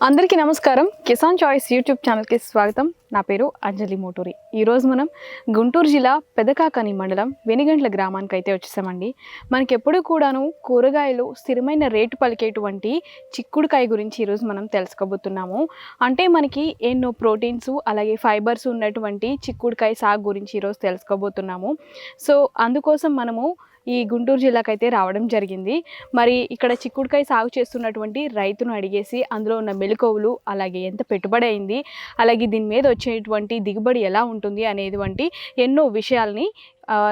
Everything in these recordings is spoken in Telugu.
అందరికీ నమస్కారం. కిసాన్ చాయిస్ యూట్యూబ్ ఛానల్కి స్వాగతం. నా పేరు అంజలి మోటూరి. ఈరోజు మనం గుంటూరు జిల్లా పెదకాకని మండలం వెనిగంట్ల గ్రామానికి అయితే వచ్చేసామండి. మనకి ఎప్పుడు కూడాను కూరగాయలు స్థిరమైన రేటు పలికేటువంటి చిక్కుడుకాయ గురించి ఈరోజు మనం తెలుసుకోబోతున్నాము. అంటే మనకి ఎన్నో ప్రోటీన్స్ అలాగే ఫైబర్స్ ఉన్నటువంటి చిక్కుడుకాయ సాగు గురించి ఈరోజు తెలుసుకోబోతున్నాము. సో అందుకోసం మనము ఈ గుంటూరు జిల్లాకు అయితే రావడం జరిగింది. మరి ఇక్కడ చిక్కుడుకాయ సాగు చేస్తున్నటువంటి రైతును అడిగేసి అందులో ఉన్న మెలకువలు అలాగే ఎంత పెట్టుబడి అయింది అలాగే దీని మీద వచ్చేటువంటి దిగుబడి ఎలా ఉంటుంది అనేటువంటి ఎన్నో విషయాల్ని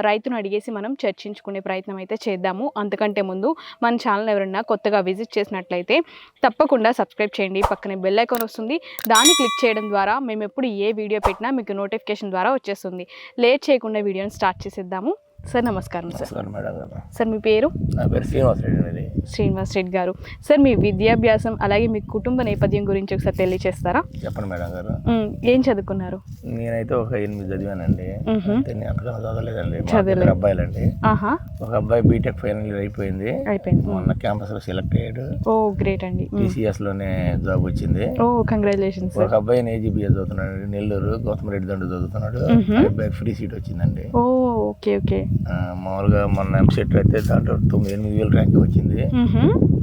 రైతును అడిగేసి మనం చర్చించుకునే ప్రయత్నం అయితే చేద్దాము. అంతకంటే ముందు మన ఛానల్ ఎవరైనా కొత్తగా విజిట్ చేసినట్లయితే తప్పకుండా సబ్స్క్రైబ్ చేయండి. పక్కనే బెల్ ఐకాన్ వస్తుంది. దాన్ని క్లిక్ చేయడం ద్వారా మేము ఎప్పుడు ఏ వీడియో పెట్టినా మీకు నోటిఫికేషన్ ద్వారా వచ్చేస్తుంది. లేట్ చేయకుండా వీడియోని స్టార్ట్ చేసేద్దాము. సార్ నమస్కారం సార్. సార్ మీ పేరు? నా పేరు శ్రీనివాస్ రెడ్డి శ్రీనివాస్ రెడ్డి గారు. సార్ మీ విద్యాభ్యాసం అలాగే మీ కుటుంబ నేపథ్యం గురించి ఒకసారి తెలియచేస్తారా? చెప్పండి మేడం గారు. ఏం చదువుకున్నారు? నేనైతే ఒక ఎనిమిది చదివానండి. నేను చదవలేదండి. ఇద్దరు అబ్బాయిలండి. ఆహా. ఒక అబ్బాయి బీటెక్ ఫైనల్ ఇయర్ అయిపోయింది. అయిపోయింది. మొన్న క్యాంపస్లో సెలెక్ట్ అయ్యాడు. ఓ గ్రేట్ అండి. టీసీఎస్లోనే జాబ్ వచ్చింది. ఓ కంగ్రాచులేషన్స్ ఒక అబ్బాయి ఏజీబీఏ చదువుతున్నాడు. నెల్లూరు గౌతమ్ రెడ్డి దండు చదువుతున్నాడు. అబ్బాయికి ఫ్రీ సీట్ వచ్చిందండి. Oh okay okay. మామూలుగా మొన్న ఎంసెట్ అయితే దాంట్లో తొమ్మిది ఎనిమిది వేలు ర్యాంక్ వచ్చింది.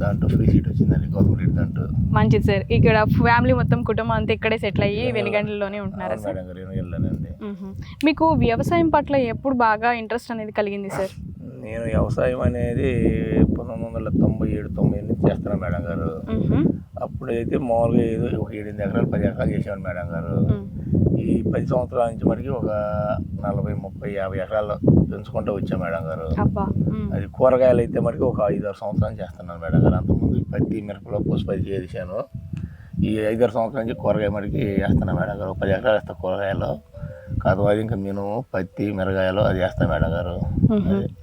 దాంట్లో ఫ్రీ సీట్ వచ్చిందండి రెడ్డి దండు మంచిది సార్ ఇక్కడ ఫ్యామిలీ మొత్తం కుటుంబం అంతా ఇక్కడే సెటిల్ అయ్యి వెనుగండ్లలోనే ఉంటున్నారా సార్. మీకు వ్యవసాయం పట్ల ఎప్పుడు బాగా ఇంట్రెస్ట్ అనేది కలిగింది సార్ నేను వ్యవసాయం అనేది పంతొమ్మిది వందల తొంభై ఏడు తొంభై ఎనిమిది చేస్తున్నాను మేడం గారు. అప్పుడైతే మామూలుగా ఏదో ఒక ఏడెనిమిది ఎకరాలు పది ఎకరాలు చేసాను మేడం గారు. ఈ పది సంవత్సరాల నుంచి మటుకి ఒక నలభై ముప్పై యాభై ఎకరాలు పెంచుకుంటూ వచ్చాం మేడం గారు. అది కూరగాయలు అయితే మటుకు ఒక ఐదు ఆరు సంవత్సరాలు చేస్తున్నాను మేడం గారు. అంతకుముందు పత్తి మిరపలో పది చేసాను ఈ ఐదారు సంవత్సరాల నుంచి కూరగాయ మటుకి వేస్తున్నాను మేడం గారు. ఒక పది ఎకరాలు వేస్తాను కూరగాయలు. కాదు అది ఇంకా నేను పత్తి మిరగాయలు అది మేడం గారు.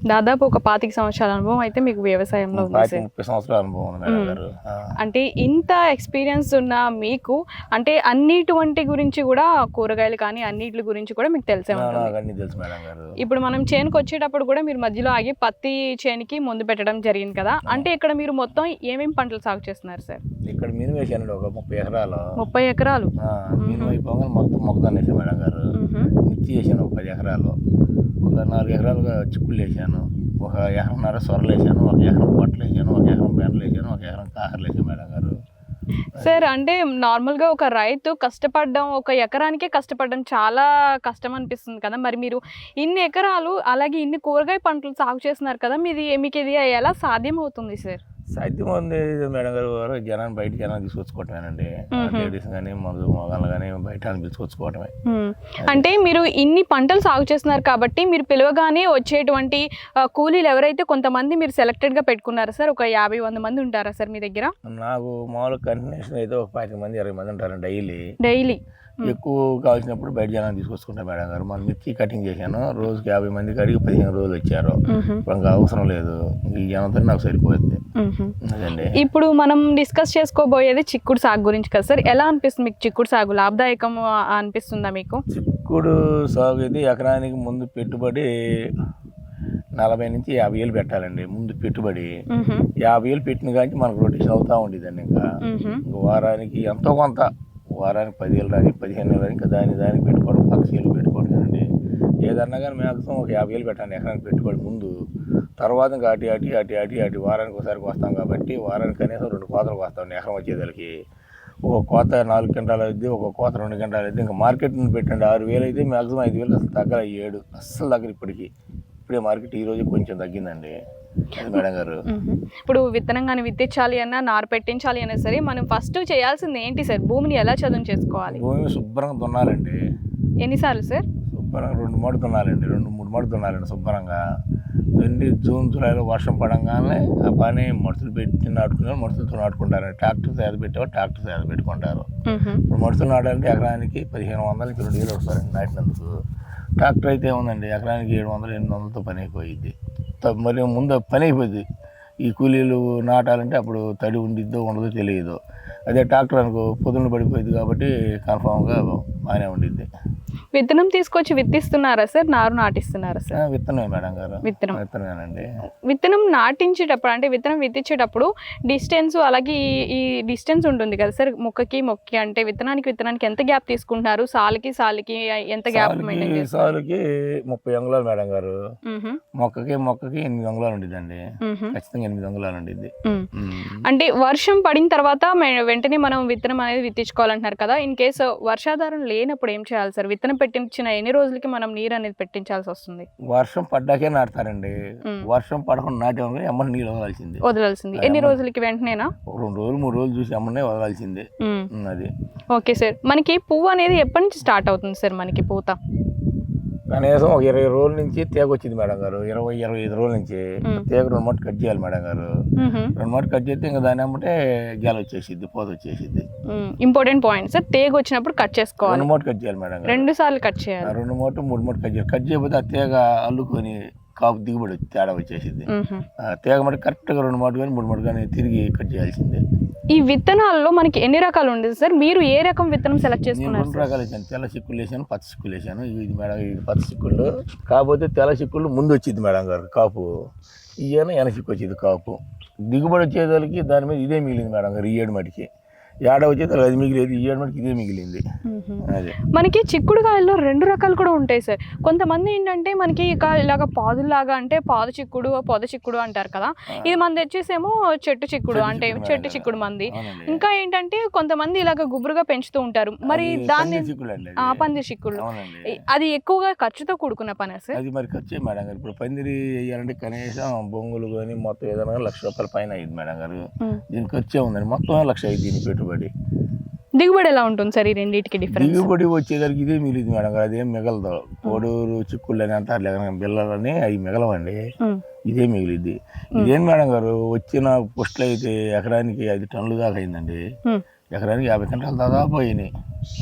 దాదాపు ఒక పాతిక సంవత్సరాల అనుభవం అయితే మీకు వ్యవసాయంలో ఉంది ముప్పై సంవత్సరాల అనుభవం మేడం. గారు. అంటే ఇంత ఎక్స్పీరియన్స్ ఉన్న మీకు అంటే అన్నిటువంటి గురించి కూడా కూరగాయలు కానీ అన్నిటి గురించి కూడా మీకు తెలిసే ఉంటుంది. నాకు అన్ని తెలుసు మేడం గారు. ఇప్పుడు మనం చేనుకు వచ్చేటప్పుడు కూడా మీరు మధ్యలో ఆగి పత్తి చేనుకి ముందు పెట్టడం జరిగింది కదా. అంటే ఇక్కడ మీరు మొత్తం ఏమేమి పంటలు సాగు చేస్తున్నారు సార్? ఇక్కడ మినిమం వేసానండి ఒక ముప్పై ఎకరాలు. ముప్పై ఎకరాలు. ఆ, మినిమం అయిపోగానే మొత్తం మొక్కదాన్ని వేసాను మేడం గారు. మిర్చి వేసాను ఒక పది ఎకరాలు. ఒక నాలుగు ఎకరాలుగా చిక్కులు వేసాను ఒక ఎకరంన్నర సొరలు వేసాను ఒక ఎకరం పొట్టలు వేసాను ఒక ఎకరం బెండలు వేసాను ఒక ఎకరం కాకరలు వేసాను మేడం గారు. సార్ అంటే నార్మల్గా ఒక రైతు కష్టపడడం ఒక ఎకరానికే కష్టపడడం చాలా కష్టం అనిపిస్తుంది కదా. మరి మీరు ఇన్ని ఎకరాలు అలాగే ఇన్ని కూరగాయ పంటలు సాగు చేస్తున్నారు కదా మీది మీకు ఇది ఎలా సాధ్యం అవుతుంది సార్? సాధ్యం ఉంది. మేడం గారు ఎవరో జనాన్ని బయట జనాన్ని తీసుకొచ్చుకోవటమేనండి. లేడీస్ కానీ మగ మగాళ్ళు కానీ బయట పిలుచుకొచ్చుకోవటమే. మ్మ్. అంటే మీరు ఇన్ని పంటలు సాగు చేస్తున్నారు కాబట్టి మీరు పిలవగానే వచ్చేటువంటి కూలీలు ఎవరైతే కొంతమంది మీరు సెలెక్టెడ్గా పెట్టుకున్నారా సార్? ఒక యాభై వంద మంది ఉంటారా సార్ మీ దగ్గర? నాకు మామూలుగా కంటిన్యూషన్ అయితే ఒక పాతిక మంది ఇరవై మంది ఉంటారు డైలీ. డైలీ. ఎక్కువ కావాల్సినప్పుడు బయట జనాన్ని తీసుకొచ్చుకుంటా మేడం గారు. మన మిర్చి కటింగ్ చేశాను. రోజుకి యాభై మంది కాడికి పదిహేను రోజులు వచ్చారు. ఇప్పుడు ఇంకా అవసరం లేదు. ఈ జనంతో నాకు సరిపోద్ది. అదండి. ఇప్పుడు మనం డిస్కస్ చేసుకోబోయేది చిక్కుడు సాగు గురించి కదా సార్. ఎలా అనిపిస్తుంది మీకు చిక్కుడు సాగు? లాభదాయకం అనిపిస్తుందా మీకు? చిక్కుడు సాగు అయితే ఎకరానికి ముందు పెట్టుబడి నలభై నుంచి యాభై వేలు పెట్టాలండి. ముందు పెట్టుబడి. యాభై వేలు పెట్టిన కానీ మనకు రొటేషన్ అవుతూ ఉండేదండి. ఇంకా వారానికి ఎంతో కొంత వారానికి పదివేలు రాని పదిహేను వేలు రాని ఇంకా దాని దానికి పెట్టుకోవడం పక్షీలు పెట్టుకోవడం అండి. ఏదన్నా కానీ మ్యాక్సిమం ఒక యాభై వేలు పెట్టండి ఎకరానికి పెట్టుకోవడం ముందు. తర్వాత ఇంకా అటు అటు అటు అటు అటు వారానికి ఒకసారి వస్తాం కాబట్టి వారానికి కనీసం రెండు కోతలు వస్తాం ఎకరం వచ్చేదానికి ఒక కోత నాలుగు గంటలు అయితే ఒక కోత రెండు గంటలు అయితే ఇంకా మార్కెట్ నుండి పెట్టండి ఆరు వేలు అయితే మ్యాక్సిమం ఐదు వేలు అసలు తగ్గల ఏడు అస్సలు దగ్గర ఇప్పటికి. ఇప్పుడే మార్కెట్ ఈ రోజు కొంచెం తగ్గిందండి మేడం గారు. ఇప్పుడు విత్తనం కానీ విత్తించాలి అన్నా నారు పెట్టించాలి అన్నా సరే మనం ఫస్ట్ చేయాల్సింది ఏంటి సార్? భూమిని ఎలా చదును చేసుకోవాలి? భూమి శుభ్రంగా దున్నాలండి. ఎన్నిసార్లు సార్? శుభ్రంగా రెండు మూడు దున్నాలండి. రెండు మూడు మూడు దున్నాలండి శుభ్రంగా. దున్ని జూన్ జూలైలో వర్షం పడంగానే ఆ పని మడుతులు పెట్టి నాటుకునే మడుతులతో నాటుకుంటారండి. ట్రాక్టర్ సేద పెట్టేవారు ట్రాక్టర్ సేద పెట్టుకుంటారు. ఇప్పుడు మడుతులు నాటాలంటే ఎకరానికి పదిహేను వందలకి రెండు వేలు వస్తారండి నాటినందుకు ట్రాక్టర్ అయితే ఏముందండి? ఎకరానికి ఏడు వందలు ఎనిమిది వందలతో పని అయిపోయింది మరి ముందు పని అయిపోయింది ఈ కూలీలు నాటాలంటే అప్పుడు తడి ఉండిద్దో ఉండదో తెలియదు. అదే ట్రాక్టర్ అనుకో పొద్దున్న పడిపోయింది కాబట్టి కన్ఫామ్గా బాగానే ఉండిద్ది. విత్తనం తీసుకొచ్చి విత్తిస్తున్నారా సార్? నారు నాటిస్తున్నారా సార్? విత్తనమే మేడం గారు. విత్తనం. విత్తనమేనండి. విత్తనం నాటించేటప్పుడు అంటే విత్తనం విత్తించేటప్పుడు డిస్టెన్స్ అలాగే ఈ- ఈ డిస్టెన్స్ ఉంటుంది కదా సార్? మొక్కకి మొక్కకి అంటే విత్తనానికి విత్తనానికి ఎంత గ్యాప్ తీసుకుంటున్నారు? సాలుకి సాలుకి ఎంత గ్యాప్ సాలుకి ముప్పై అంగుళాలు మేడం గారు. మొక్కకి మొక్కకి ఎనిమిది అంగుళాలు ఉండిద్దండి. ఖచ్చితంగా ఎనిమిది అంగుళాలు ఉండిద్ది. ఉమ్. అంటే వర్షం పడిన తర్వాత వెంటనే మనం విత్తనం అనేది విత్తించుకోవాలంటున్నారు కదా. ఇన్ కేసు వర్షాధారం లేనప్పుడు ఏం చేయాలి సార్? విత్తనం పెట్టించిన ఎన్ని రోజులకి మనం నీరు అనేది పెట్టించాల్సి వస్తుంది? వర్షం పడ్డాకే నాటుతారండి. వర్షం పడకుండా నాటే ఎమ్మని నీళ్ళు వదలాల్సిందే. వదలాల్సింది. ఎన్ని రోజులకి వెంటనేనా? రెండు రోజులు మూడు రోజులు చూసి అమ్మనే వదలాల్సిందే. అది. Okay sir. మనకి పువ్వు అనేది ఎప్పటి నుంచి స్టార్ట్ అవుతుంది సార్ మనకి పూత? కనీసం ఒక ఇరవై రోజుల నుంచి తేగ వచ్చింది మేడం గారు. ఇరవై ఇరవై ఐదు రోజుల నుంచి. తేగ రెండు మూట కట్ చేయాలి మేడం గారు. రెండు మూట కట్ చేస్తే ఇంకా దాని అమ్మంటే గెల వచ్చేసిద్ది పోత వచ్చేసిద్ది. మ్మ్. ఇంపార్టెంట్ పాయింట్ సార్ తేగ వచ్చినప్పుడు కట్ చేసుకోవాలి. రెండు మూట కట్ చేయాలి మేడం గారు. రెండు సార్లు కట్ చేయాలి. రెండు మూట మూడు మూట కట్ చేయాలి. కట్ చేయకపోతే ఆ తేగ అల్లుకొని కాపు దిగుబడి తేడా. ఆ తేగ మటు కరెక్ట్గా రెండు మూట కానీ మూడు మూట కానీ తిరిగి కట్ చేయాల్సిందే. ఈ విత్తనాల్లో మనకి ఎన్ని రకాలు ఉండేది సార్? మీరు ఏ రకం విత్తనం సెలెక్ట్ నేను చేసుకున్నారు రెండు రకాలు వేసాను తెల్ల చిక్కులు వేసాను పచ్చ చిక్కులు వేసాను. ఇది మేడం ఇది పచ్చ చిక్కుళ్ళు. కాకపోతే తెల్ల చిక్కుళ్ళు ముందు వచ్చింది మేడం గారు కాపు. ఈయన వెనక చిక్కు వచ్చింది కాపు. దిగుబడి వచ్చేదానికి దాని మీద ఇదే మిగిలింది మేడం గారు ఈ ఏడు మటుకి ఏడ వచ్చేదానికి అది మిగిలేదు ఈ ఏడు మటుకి ఇదే మిగిలింది. అదే. మనకి చిక్కుడుకాయల్లో రెండు రకాలు కూడా ఉంటాయి సార్. కొంతమంది ఏంటంటే మనకి ఇక ఇలాగ పాదులాగా అంటే పాదు చిక్కుడు పొద చిక్కుడు అంటారు కదా. ఇది మంది వచ్చేసేమో చెట్టు చిక్కుడు అంటే చెట్టు. చిక్కుడు మంది. ఇంకా ఏంటంటే కొంతమంది ఇలాగ గుబురుగా పెంచుతూ ఉంటారు. మరి దాన్ని పందిరి చిక్కుడు అది. ఎక్కువగా ఖర్చుతో కూడుకున్న పని సార్? అది మరి ఖర్చే మేడం గారు? ఇప్పుడు పందిరి వేయాలంటే కనీసం బొంగులు కానీ మొత్తం ఏదైనా లక్ష రూపాయల పైన అయింది మేడం గారు. దీనికి ఖర్చే ఉందండి. మొత్తం లక్ష అయింది దీని పెట్టుబడి. దిగుబడి. ఎలా ఉంటుంది సార్ ఈ రెండింటికి డిఫరెన్స్ దిగుబడి వచ్చేసరికి ఇదే మిగిలింది మేడం గారు అదేం మిగలదు. పొడూరు చిక్కుళ్ళు అని అంటారు లేక బిల్లలని అవి మిగలవండి. ఇదే మిగిలిద్ది ఇదేం మేడం గారు వచ్చిన పుష్టిలు అయితే ఎకరానికి ఐదు టన్నులు దాకా అయిందండి. ఎకరానికి యాభై గంటలు దాదాపు అయినాయి.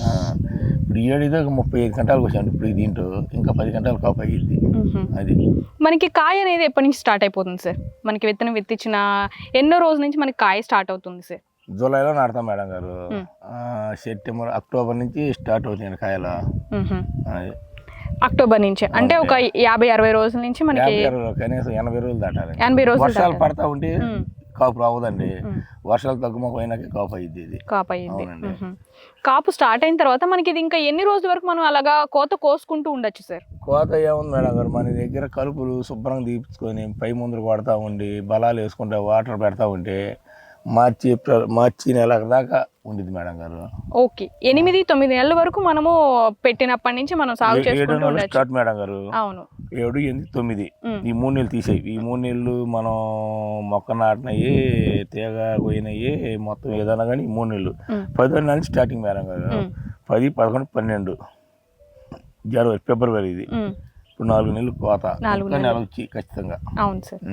ఆ, ఇప్పుడు ఈ ఏడు ఇదే ఒక ముప్పై ఐదు గంటలకు వచ్చాను ఇప్పుడు దీంట్లో. ఇంకా పది గంటలు కాపు అయ్యింది. అది. మనకి కాయ అనేది ఎప్పటి నుంచి స్టార్ట్ అయిపోతుంది సార్? మనకి విత్తనం విత్తించిన ఎన్నో రోజుల నుంచి మనకి కాయ స్టార్ట్ అవుతుంది సార్. జూలైలో నాడతాం మేడం గారు. సెప్టెంబర్ అక్టోబర్ నుంచి స్టార్ట్ అవుతాయి కాయలు. అక్టోబర్ నుంచి. అంటే ఒక యాభై అరవై రోజుల నుంచి మనకి కనీసం ఎనభై రోజులు దాటాలి. ఎనభై రోజులు వర్షాలు. పడతా ఉంటే. కాపు రావదండి. వర్షాలు తగ్గుముఖమైనాకే కాపు అయ్యింది ఇది. కాపు అయ్యింది. మ్హూ. కాపు స్టార్ట్ అయిన తర్వాత మనకి ఇది ఇంకా ఎన్ని రోజుల వరకు మనం అలాగా కోత కోసుకుంటూ ఉండొచ్చు సార్? కోత ఏముంది మేడం గారు? మన దగ్గర కలుపులు శుభ్రంగా తీపించుకొని పై ముందర కొడతా ఉండి బలాలు వేసుకుంటే వాటర్ పెడతా ఉంటే మార్చి ఏప్రిల్ మార్చి నెల దాకా ఉండిద్ది మేడం గారు. ఓకే. ఎనిమిది తొమ్మిది నెలల వరకు మనము పెట్టినప్పటి నుంచి మనం సాగు చేసుకుంటూ నెలలు ఉండొచ్చు. స్టార్ట్ మేడం గారు? అవును. ఏడు ఎనిమిది తొమ్మిది. ఈ మూడు నెలలు తీసేయి. ఈ మూడు నెలలు మనం మొక్క నాటినవి తీగ పోయినవి మొత్తం ఏదైనా కానీ ఈ మూడు నెలలు. మ్. పదో నెల నుంచి స్టార్టింగ్ మేడం గారు. పది పదకొండు పన్నెండు. జనవరి ఫిబ్రవరి ఇది. ఇప్పుడు నాలుగు నెలలు కోత. నెల వచ్చి ఖచ్చితంగా. అవును సార్.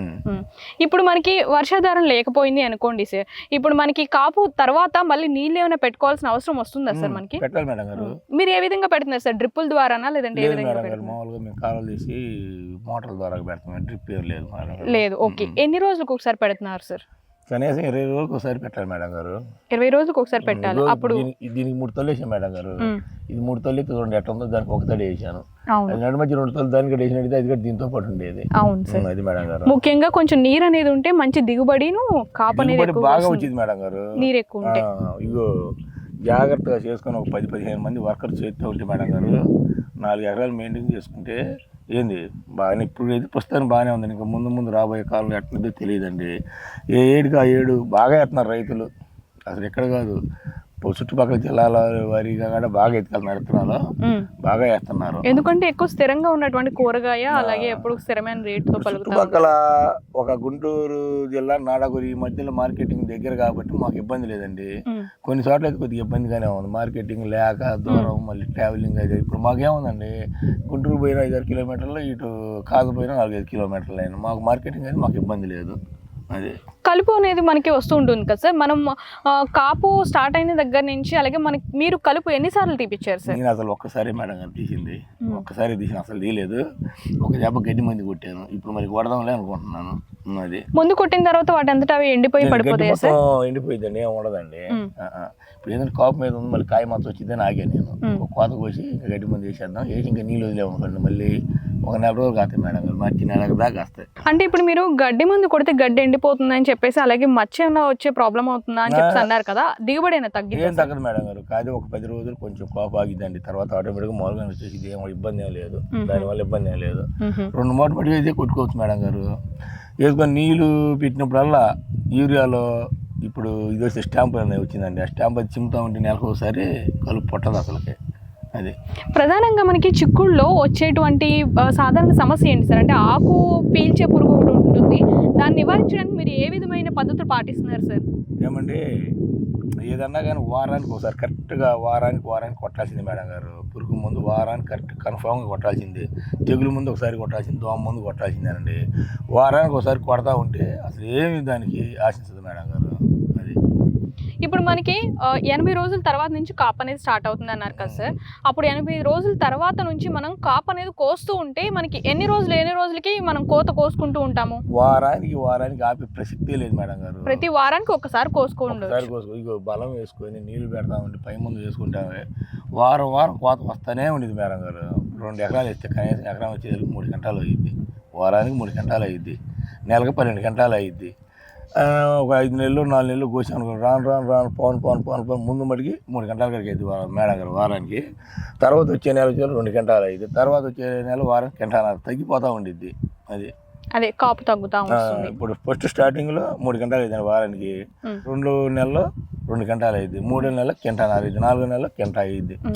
ఇప్పుడు మనకి వర్షాధారం లేకపోయింది అనుకోండి సార్. ఇప్పుడు మనకి కాపు తర్వాత మళ్ళీ నీళ్ళు ఏమైనా పెట్టుకోవాల్సిన అవసరం వస్తుందా సార్ మనకి? పెట్టాలి మేడం గారు. మీరు ఏ విధంగా పెడుతున్నారు సార్? డ్రిప్పుల ద్వారానా లేదంటే ఏ విధంగా మామూలుగా మేము కాలువలు తీసి మోటార్ల ద్వారా పెడతాం. డ్రిప్ లేదు లేదు. ఓకే. ఎన్ని రోజులకు ఒకసారి పెడుతున్నారు సార్? కనీసం ఇరవై రోజులకు ఒకసారి పెట్టాలి మేడం గారు. ఇరవై రోజులకు ఒకసారి పెట్టాలి. అప్పుడు దీనికి మూడు తల్లి వేసాను మేడం గారు. ఇది మూడు తల్లి అయితే రెండు ఎట్ట ఉందో దానికి ఒక తల్లి వేసాను. నడు మధ్య రెండు తల్లి దానికి వేసినట్టయితే అది కూడా దీంతో పాటు ఉండేది. అవును అది మేడం గారు. ముఖ్యంగా కొంచెం నీరు అనేది ఉంటే మంచి దిగుబడిను కాపు అనేది బాగా. వచ్చింది మేడం గారు. నీరు ఎక్కువ ఉంటే. ఇగో జాగ్రత్తగా చేసుకొని ఒక పది పదిహేను మంది వర్కర్స్ చేస్తూ ఉంటే మేడం గారు నాలుగు ఎకరాలు మెయింటైన్ చేసుకుంటే ఏంది? బాగానే ఇప్పుడు అయితే ప్రస్తుతానికి బాగానే ఉంది. ఇంకా ముందు ముందు రాబోయే కాలంలో ఎట్లదో తెలియదండి. ఏ ఏడుకి ఆ ఏడు బాగా ఎత్తున్నారు రైతులు. అసలు ఎక్కడ కాదు. చుట్టుపక్కల జిల్లాల వారీగా కూడా బాగా ఎత్తుకెళ్తున్నారు విత్తనాలు ఉమ్. బాగా వేస్తున్నారు. ఎందుకంటే ఎక్కువ స్థిరంగా ఉన్నటువంటి కూరగాయ అలాగే ఎప్పుడు స్థిరమైన రేటుతో చుట్టుపక్కల ఒక గుంటూరు జిల్లా నాడగురి ఈ మధ్యలో మార్కెటింగ్ దగ్గర కాబట్టి మాకు ఇబ్బంది లేదండి. కొన్ని చోట్ల అయితే కొద్దిగా ఇబ్బందిగానే ఉంది. మార్కెటింగ్ లేక దూరం మళ్ళీ ట్రావెలింగ్ అయితే ఇప్పుడు మాకేముందండి? గుంటూరు పోయిన ఐదారు కిలోమీటర్లు ఇటు కాకపోయినా నాలుగైదు కిలోమీటర్లు అయినా మాకు మార్కెటింగ్ అయితే మాకు ఇబ్బంది లేదు. కలుపు అనేది మనకి వస్తూ ఉంటుంది కదా సార్. మనం కాపు స్టార్ట్ అయిన దగ్గర నుంచి అలాగే మనకి మీరు కలుపు ఎన్నిసార్లు తీపిచ్చారు సార్? నేను అసలు ఒక్కసారి మేడం గారు తీసింది. ఒక్కసారి తీసిన అసలు తీయలేదు. ఒక దెబ్బ గడ్డి మంది కొట్టాను. ఇప్పుడు మరి కొడదాంలే అనుకుంటున్నాను. అది. ముందు కొట్టిన తర్వాత వాటి అంతటా అవి ఎండిపోయి పడిపోతాయి సార్? ఎండిపోయిందండి ఏం ఉండదండి. ఇప్పుడు ఏంటంటే కాపు మీద ఉంది మళ్ళీ కాయ మొత్తం వచ్చిందని ఆగాను నేను. కోత కోసి గడ్డి మంది వేసేద్దాం. వేసి ఇంకా నీళ్ళు వదిలేమనుకోండి మళ్ళీ ఒక నెల రోజులు కాస్తాయి మేడం గారు మార్చి నెల దాకా కాస్తాయి. అంటే ఇప్పుడు మీరు గడ్డి మందు కొడితే గడ్డి ఎండిపోతుంది అని చెప్పేసి అలాగే మచ్చ ఏమైనా వచ్చే ప్రాబ్లం అవుతుందా అని చెప్పేసి అన్నారు కదా దిగుబడి అయినా తగ్గింది ఏం తగ్గదు మేడం గారు. కాదు ఒక పది రోజులు కొంచెం కోప ఆగిద్దండి. తర్వాత ఆటోమేటిక్గా మామూలుగా వచ్చేసి ఏం ఇబ్బంది ఏం లేదు. దానివల్ల ఇబ్బంది ఏం లేదు. రెండు మూట పడి అయితే కొట్టుకోవచ్చు మేడం గారు. వేసుకొని నీళ్ళు పెట్టినప్పుడల్లా యూరియాలో ఇప్పుడు ఇది వచ్చే స్టాంప్ అనేది వచ్చిందండి. ఆ స్టాంప్ అది చిమ్ముతా ఉంటే నెలకు ఒకసారి కలుపు పుట్టదు అసలుకి. అది. ప్రధానంగా మనకి చిక్కుడులో వచ్చేటువంటి సాధారణ సమస్య ఏంటి సార్? అంటే ఆకు పీల్చే పురుగు ఒకటి ఉంటుంది. దాన్ని నివారించడానికి మీరు ఏ విధమైన పద్ధతులు పాటిస్తున్నారు సార్? ఏమండి ఏదన్నా కానీ వారానికి ఒకసారి కరెక్ట్గా వారానికి వారానికి కొట్టాల్సింది మేడం గారు. పురుగు ముందు వారానికి కరెక్ట్ కన్ఫామ్గా కొట్టాల్సింది. తెగులు ముందు ఒకసారి కొట్టాల్సింది దోమ ముందు కొట్టాల్సిందేనండి. వారానికి ఒకసారి కొడతా ఉంటే అసలు ఏమి దానికి ఆశించదు మేడం గారు. ఇప్పుడు మనకి ఎనభై రోజుల తర్వాత నుంచి కాప్ అనేది స్టార్ట్ అవుతుంది అన్నారు కదా సార్. అప్పుడు ఎనభై రోజుల తర్వాత నుంచి మనం కాప్ అనేది కోస్తూ ఉంటే మనకి ఎన్ని రోజులు ఎన్ని రోజులకి మనం కోత కోసుకుంటూ ఉంటాము? వారానికి వారానికి ఆపే ప్రసక్తే లేదు మేడం గారు. ప్రతి వారానికి ఒకసారి కోసుకోండి ఇగో బలం వేసుకొని నీళ్ళు పెడతామండి పై ముందు వేసుకుంటామే వారం వారం కోత వస్తానే ఉండేది మేడం గారు. రెండు ఎకరాలు వేస్తే కనీసం ఎకరం వచ్చేసరికి మూడు గంటలు అయ్యిద్ది వారానికి మూడు గంటలు అయ్యిద్ది నెలకు పన్నెండు గంటలు అయ్యిద్ది ఆ, ఒక ఐదు నెలలు నాలుగు నెలలు కోసాను రాను రాను రాను పోను పోను పోను పోను ముందు మటుకి మూడు గంటల కడికి అయింది మేడం గారు వారానికి. తర్వాత వచ్చే నెల వచ్చే రెండు గంటలు అయ్యింది తర్వాత వచ్చే నెల వారం గంటల తగ్గిపోతూ ఉండిద్ది అది. అదే కాపు తగ్గుతా ఇప్పుడు ఫస్ట్ స్టార్టింగ్లో మూడు గంటలు అయింది వారానికి. రెండు నెలల్లో రెండు గంటలు అయింది మూడో నెల కింటాలు అయింది నాలుగో నెల కింట.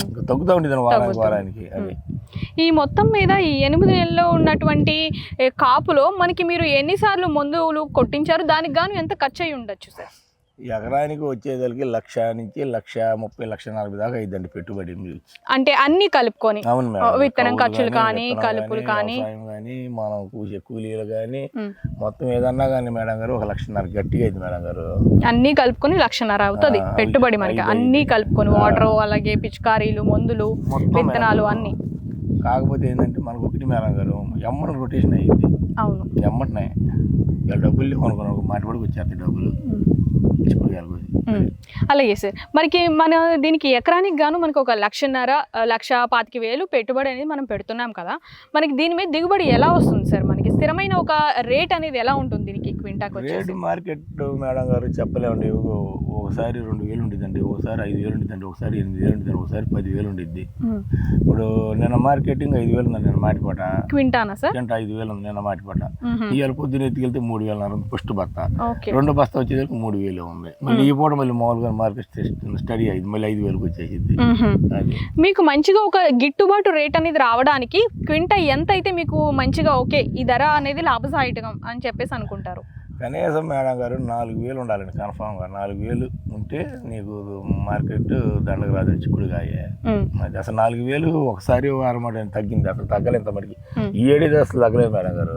ఇంకా తగ్గుతూ ఉండేది వారానికి. వారానికి అది ఈ మొత్తం మీద ఈ ఎనిమిది నెలల్లో ఉన్నటువంటి కాపులో మనకి మీరు ఎన్నిసార్లు మందులు కొట్టించారు? దానికి గాను ఎంత ఖర్చు అయి ఉండొచ్చు సార్? ఎకరానికి వచ్చేదానికి లక్ష నుంచి లక్ష ముప్పై లక్ష నలభై దాకా అయ్యిందండి పెట్టుబడి అంటే అన్ని కలుపుకొని అవును ఆ, విత్తనం ఖర్చులు కానీ, కలుపులు కానీ. కానీ మనం కూసే కూలీలు కానీ. మొత్తం ఏదన్నా కానీ మేడం గారు ఒక లక్షన్నర గట్టిగా అయింది మేడం గారు అన్ని కలుపుకొని లక్షన్నర అవుతుంది పెట్టుబడి మనకి. అన్ని కలుపుకొని. వాటర్ అలాగే పిచికారీలు మందులు విత్తనాలు మేడం. అన్ని కాకపోతే ఏంటంటే మనకు ఒకటి మేడం గారు ఎమ్మడి రొటేషన్ అయ్యింది అవును ఎమ్మటినే డబ్బులు ఒక మాట పడికి వచ్చేస్తాయి డబ్బులు అలాగే సార్. మనకి మన దీనికి ఎకరానికి గాను మనకు ఒక లక్షన్నర లక్ష పాతిక వేలు పెట్టుబడి అనేది మనం పెడుతున్నాం కదా. మనకి దీని మీద దిగుబడి ఎలా వస్తుంది సార్? మనకి స్థిరమైన ఒక రేట్ అనేది ఎలా ఉంటుంది దీనికి క్వింటాకి రేటు మార్కెట్ మేడం గారు చెప్పలేమండి. ఒక- ఒకసారి రెండు వేలు ఉండిద్దండి. ఒకసారి ఐదు వేలు ఉండిద్దండి. ఒకసారి ఎనిమిది వేలు ఉండిద్దండి. ఒకసారి పది వేలు ఉండిద్ది. ఉమ్. ఇప్పుడు నిన్న మార్కెటింగ్ ఐదు వేలు ఉందండి నిన్న మాటిపాట క్వింటానా సార్? అంటే ఐదు వేలు ఉంది నిన్న మాటిపాట. ఇవాళ పొద్దున ఎత్తుకెళ్తే మూడు వేలు ఫస్ట్ బస్తా రెండో బస్తా వచ్చేసరికి మూడు వేలు. ఉంది. మళ్ళీ ఈ పూట మళ్ళీ మామూలుగా మార్కెట్ స్టడీ అయింది. మళ్ళీ ఐదు వేలకు వచ్చేసింది. మీకు మంచిగా ఒక గిట్టుబాటు రేట్ అనేది రావడానికి క్వింటా ఎంత అయితే మీకు మంచిగా ఓకే ఈ ధర అనేది లాభసాయకం అని చెప్పేసి అనుకుంటారు? కనీసం మేడం గారు నాలుగు వేలు ఉండాలండి కన్ఫామ్గా నాలుగు వేలు ఉంటే నీకు మార్కెట్ దండకు రాదు చిక్కుడుగాయ. అది అసలు నాలుగు వేలు ఒకసారి వారం మాట తగ్గింది అసలు తగ్గలేదు ఇంత మటుకి ఏడేది అసలు తగ్గలేదు మేడం గారు.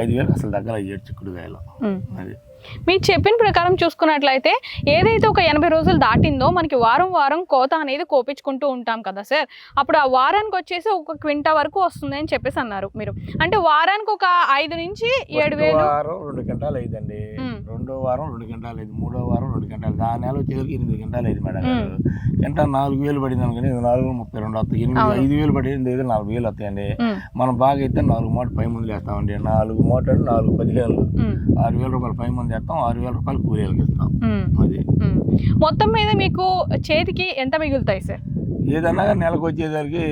ఐదు వేలు అసలు తగ్గలేదు ఏడు చిక్కుడుగాయలు. అది మీరు చెప్పిన ప్రకారం చూసుకున్నట్లయితే ఏదైతే ఒక ఎనభై రోజులు దాటిందో మనకి వారం వారం కోత అనేది కోపించుకుంటూ ఉంటాం కదా సార్ అప్పుడు ఆ వారానికి వచ్చేసి ఒక క్వింటా వరకు వస్తుంది అని చెప్పేసి అన్నారు మీరు అంటే వారానికి ఒక ఐదు నుంచి ఏడు వేలు రెండు మ్మ్. రెండో వారం రెండు గంటలు అయింది. మూడో వారం రెండు గంటలు. ఆ నెల వచ్చేసరికి ఎనిమిది గంటలు అయింది మేడం గంట నాలుగు వేలు పడింది అనుకుని నాలుగు ముప్పై రెండు వస్తాయి. ఎనిమిది. ఐదు వేలు పడింది ఐదు నాలుగు వేలు వస్తాయండి. మనం బాగా అయితే నాలుగు మూట పై ముందు వేస్తామండి. నాలుగు మూట అంటే నాలుగు మ్మ్. ఆరు వేల రూపాయలు పై ముందు వేస్తాం ఆరు వేల రూపాయలు కూలీలకు ఇస్తాం. అది. మొత్తం మీద మీకు చేతికి ఎంత మిగులుతాయి సార్? ఏదన్నా నెలకు వచ్చేసరికి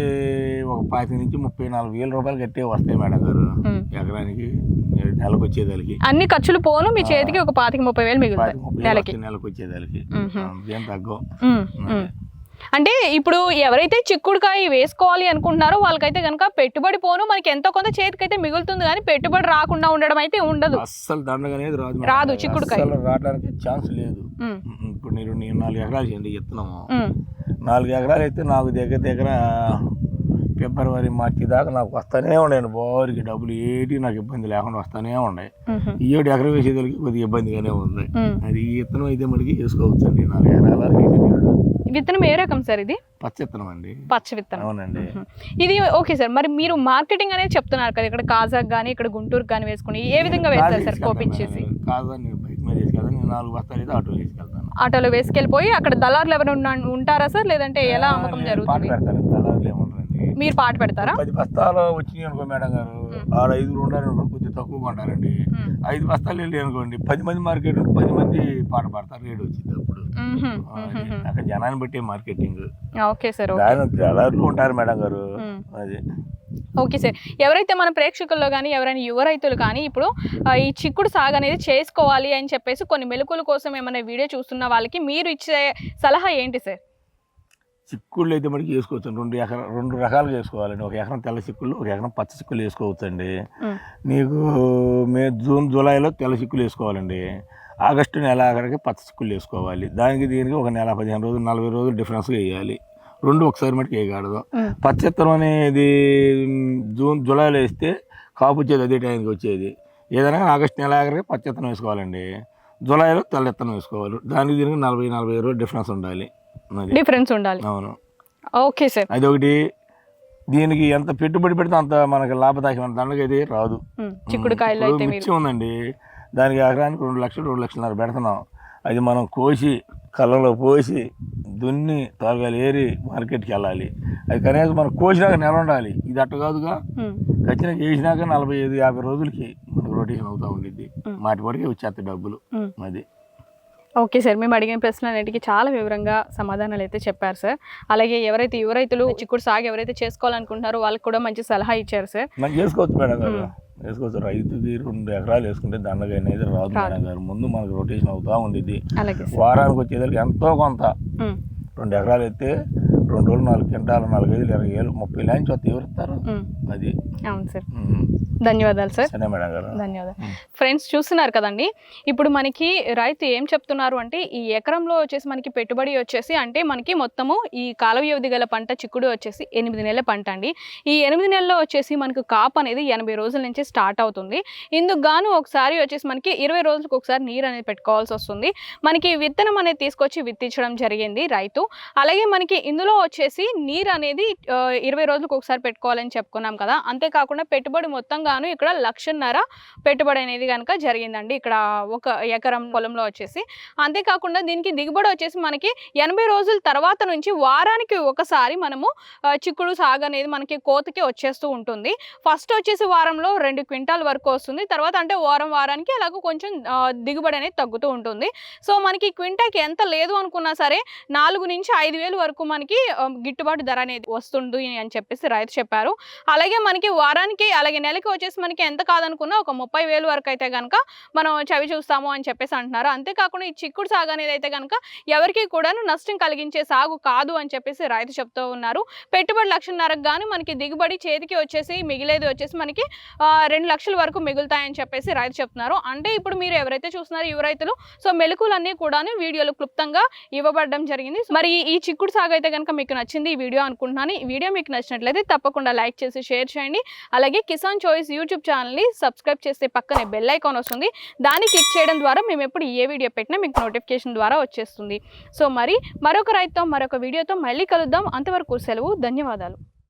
ఒక పాతిక నుంచి ముప్పై నాలుగు వేల రూపాయలు కట్టే వస్తాయి మేడం గారు. ఎకరానికి. నెలకు వచ్చేదానికి అన్ని ఖర్చులు పోను మీ చేతికి ఒక పాతిక ముప్పై వేలు మిగులుతాయి నెలకి నెలకు వచ్చేదానికి. ఏం తగ్గం మ్మ్. మ్మ్. అంటే ఇప్పుడు ఎవరైతే చిక్కుడుకాయ వేసుకోవాలి అనుకుంటున్నారో వాళ్ళకైతే కనుక పెట్టుబడి పోను మనకి ఎంతో కొంత చేతికైతే మిగులుతుంది కానీ పెట్టుబడి రాకుండా ఉండడం అయితే ఉండదు అస్సలు దండగ అనేది రాదు రాదు. చిక్కుడుకాయ. రావడానికి ఛాన్స్ లేదు ఇప్పుడు నేను నాలుగు ఎకరాలు చేయండి ఇస్తున్నాము నాలుగు ఎకరాలు అయితే నాకు దగ్గర దగ్గర ఫిబ్రవరి మార్చి దాకా నాకు వస్తానే ఉన్నాయండి బోరికి డబ్బులు ఏటి నాకు ఇబ్బంది లేకుండా వస్తానే ఉన్నాయి మ్మ్. ఈ ఏడు ఎకరం వేసేదానికి కొద్దిగా ఇబ్బందిగానే ఉంది. అది ఈ ఇత్తనం అయితే మనకి నాలుగు ఎకరాల వేసేవాడు. విత్తనం ఏ రకం సార్ ఇది? పచ్చ ఇత్తనం అండి. పచ్చ విత్తనం. అవునండి. ఇది ఓకే సార్. మరి మీరు మార్కెటింగ్ అనేది చెప్తున్నారు కదా ఇక్కడ కాజాక్ కానీ ఇక్కడ గుంటూరు కానీ వేసుకుని ఏ విధంగా వేస్తారు సార్ కోపించేసి? నేను. బైక్ మీద తీసుకెళ్తాను. నేను నాలుగు బస్తాలు అయితే ఆటో తీసుకెళ్తాను. ఆటోలో వేసుకెళ్ళిపోయి అక్కడ దళారులు ఉన్న- ఉంటారా సార్? లేదంటే ఎలా అమ్మకం జరుగుతుంది? మీరు పాట పెడతారా? పది బస్తాలు వచ్చినాయి అనుకో మేడం గారు. ఆడ ఐదుగురు ఉండారు అనుకో కొద్దిగా తక్కువ మ్మ్. ఐదు బస్తాలు వెళ్ళి అనుకోండి పది మంది మార్కెట్ పది మంది పాట పాడతారు రేటు వచ్చింది అప్పుడు. అక్కడ జనాన్ని బట్టి మార్కెటింగ్. ఓకే సార్ దళారులు ఉంటారు మేడం గారు. అది. Okay sir. ఎవరైతే మన ప్రేక్షకుల్లో కానీ ఎవరైనా యువ రైతులు కానీ ఇప్పుడు ఈ చిక్కుడు సాగు అనేది చేసుకోవాలి అని చెప్పేసి కొన్ని మెలకుల కోసం ఏమైనా వీడియో చూస్తున్న వాళ్ళకి మీరు ఇచ్చే సలహా ఏంటి సార్? చిక్కుళ్ళు అయితే మనకి వేసుకోవచ్చు రెండు ఎకరా రెండు రకాలుగా వేసుకోవాలండి. ఒక ఎకరం తెల్ల చిక్కుళ్ళు ఒక ఎకరం పచ్చ చిక్కులు వేసుకోవచ్చండి. నీకు మే జూన్ జూలైలో తెల్ల చిక్కులు వేసుకోవాలండి. ఆగస్టు నెల ఆఖరికి పచ్చ చిక్కులు వేసుకోవాలి. దానికి దీనికి ఒక నెల పదిహేను రోజులు నలభై రోజులు డిఫరెన్స్గా వేయాలి. రెండు ఒకసారి మటుకు వేయకూడదు. మ్మ్. పచ్చత్తనం అనేది జూన్ జూలైలో వేస్తే కాపు వచ్చేది అదే టైంకి వచ్చేది. ఏదైనా ఆగస్టు నెల ఆఖరికి పచ్చత్తనం వేసుకోవాలండి. జూలైలో తెల్ల ఇత్తనం వేసుకోవాలి. దానికి దీనికి నలభై నలభై రోజులు డిఫరెన్స్ ఉండాలి. డిఫరెన్స్ ఉండాలి. అవును. ఓకే సార్ అది ఒకటి దీనికి ఎంత పెట్టుబడి పెడితే అంత మనకి లాభదాయకమైన దండగ అయితే రాదు. చిక్కుడుకాయలు అయితే మీరు. మిర్చి ఉందండి. దానికి ఎకరానికి రెండు లక్షలు రెండు లక్షలన్నర పెడుతున్నాం. అది మనం కోసి కళ్ళలో పోసి దున్ని తోరగాలు ఏరి మార్కెట్కి వెళ్ళాలి. అది కనీసం మనం కోసినాక నెల ఉండాలి. ఇది అట్ట కాదుగా. ఖచ్చితంగా వేసినాక నలభై ఐదు యాభై రోజులకి మనకు రొటేషన్ అవుతూ ఉండిద్ది. మాటి పడికి వచ్చేస్తాయి డబ్బులు. అది ఓకే సార్ మేము అడిగిన ప్రశ్నలన్నిటికీ చాలా వివరంగా సమాధానాలు అయితే చెప్పారు సార్. అలాగే ఎవరైతే యువ రైతులు చిక్కుడు సాగు ఎవరైతే చేసుకోవాలనుకుంటున్నారో వాళ్ళకి కూడా మంచి సలహా ఇచ్చారు సార్. మనం చేసుకోవచ్చు మేడం గారు. వేసుకోవచ్చు రైతుకి రెండు ఎకరాలు వేసుకుంటే దండగా అనేది రాదు మేడం గారు. ముందు మనకు రొటేషన్ అవుతూ సార్. వారానికి వచ్చేసరికి ఎంతో కొంత. రెండు ఎకరాలు అయితే రెండు రోజులు నాలుగు క్వింటాలు నాలుగు ఐదు ఇరవై వేలు ముప్పై లైన్స్ వస్తే ఎవరు ఇస్తారు మ్మ్. అది. అవును సార్. ధన్యవాదాలు సార్ సరే మేడం గారు. ధన్యవాదాలు. ఫ్రెండ్స్ చూస్తున్నారు కదండి? ఇప్పుడు మనకి రైతు ఏం చెప్తున్నారు అంటే ఈ ఎకరంలో వచ్చేసి మనకి పెట్టుబడి వచ్చేసి అంటే మనకి మొత్తము ఈ కాల వ్యవధి గల పంట చిక్కుడు వచ్చేసి ఎనిమిది నెలల పంట అండి. ఈ ఎనిమిది నెలల్లో వచ్చేసి మనకు కాపు అనేది ఎనభై రోజుల నుంచి స్టార్ట్ అవుతుంది. ఇందుకు గాను ఒకసారి వచ్చేసి మనకి ఇరవై రోజులకు ఒకసారి నీరు అనేది పెట్టుకోవాల్సి వస్తుంది. మనకి విత్తనం అనేది తీసుకొచ్చి విత్తించడం జరిగింది రైతు. అలాగే మనకి ఇందులో వచ్చేసి నీరు అనేది ఇరవై రోజులకు ఒకసారి పెట్టుకోవాలని చెప్పుకున్నాం కదా. అంతేకాకుండా పెట్టుబడి మొత్తం గాను ఇక్కడ లక్షన్నర పెట్టుబడి అనేది కనుక జరిగిందండి. ఇక్కడ ఒక ఎకరం పొలంలో వచ్చేసి. అంతేకాకుండా దీనికి దిగుబడి వచ్చేసి మనకి ఎనభై రోజుల తర్వాత నుంచి వారానికి ఒకసారి మనము చిక్కుడు సాగు అనేది మనకి కోతకి వచ్చేస్తూ ఉంటుంది. ఫస్ట్ వచ్చేసి వారంలో రెండు క్వింటాల్ వరకు వస్తుంది. తర్వాత అంటే వారం వారానికి అలాగ కొంచెం దిగుబడి అనేది తగ్గుతూ ఉంటుంది. సో మనకి క్వింటాకి ఎంత లేదు అనుకున్నా సరే నాలుగు నుంచి ఐదు వేలు వరకు మనకి గిట్టుబాటు ధర అనేది వస్తుంది అని చెప్పేసి రైతు చెప్పారు. అలాగే మనకి వారానికి అలాగే నెలకి వచ్చేసి మనకి ఎంత కాదనుకున్నా ఒక ముప్పై వేలు వరకు అయితే కనుక మనం చవి చూస్తాము అని చెప్పేసి అంటున్నారు. అంతేకాకుండా ఈ చిక్కుడు సాగు అనేది అయితే కనుక ఎవరికి కూడాను నష్టం కలిగించే సాగు కాదు అని చెప్పేసి రైతు చెప్తూ ఉన్నారు. పెట్టుబడి లక్షన్నరకు కానీ మనకి దిగుబడి చేతికి వచ్చేసి మిగిలేది వచ్చేసి మనకి రెండు లక్షల వరకు మిగులుతాయని చెప్పేసి రైతు చెప్తున్నారు. అంటే ఇప్పుడు మీరు ఎవరైతే చూస్తున్నారో యువ రైతులు సో మెలకులన్నీ కూడాను వీడియోలు క్లుప్తంగా ఇవ్వబడడం జరిగింది. మరి ఈ చిక్కుడు సాగు అయితే కనుక మీకు నచ్చింది ఈ వీడియో అనుకుంటున్నాను. ఈ వీడియో మీకు నచ్చినట్లయితే తప్పకుండా లైక్ చేసి షేర్ చేయండి. అలాగే కిసాన్ చాయిస్ యూట్యూబ్ ఛానల్ని సబ్స్క్రైబ్ చేస్తే పక్కనే బెల్ ఐకాన్ వస్తుంది. దాన్ని క్లిక్ చేయడం ద్వారా మేము ఎప్పుడు ఏ వీడియో పెట్టినా మీకు నోటిఫికేషన్ ద్వారా వచ్చేస్తుంది. సో మరి మరొక రైతుతో మరొక వీడియోతో మళ్ళీ కలుద్దాం. అంతవరకు సెలవు ధన్యవాదాలు.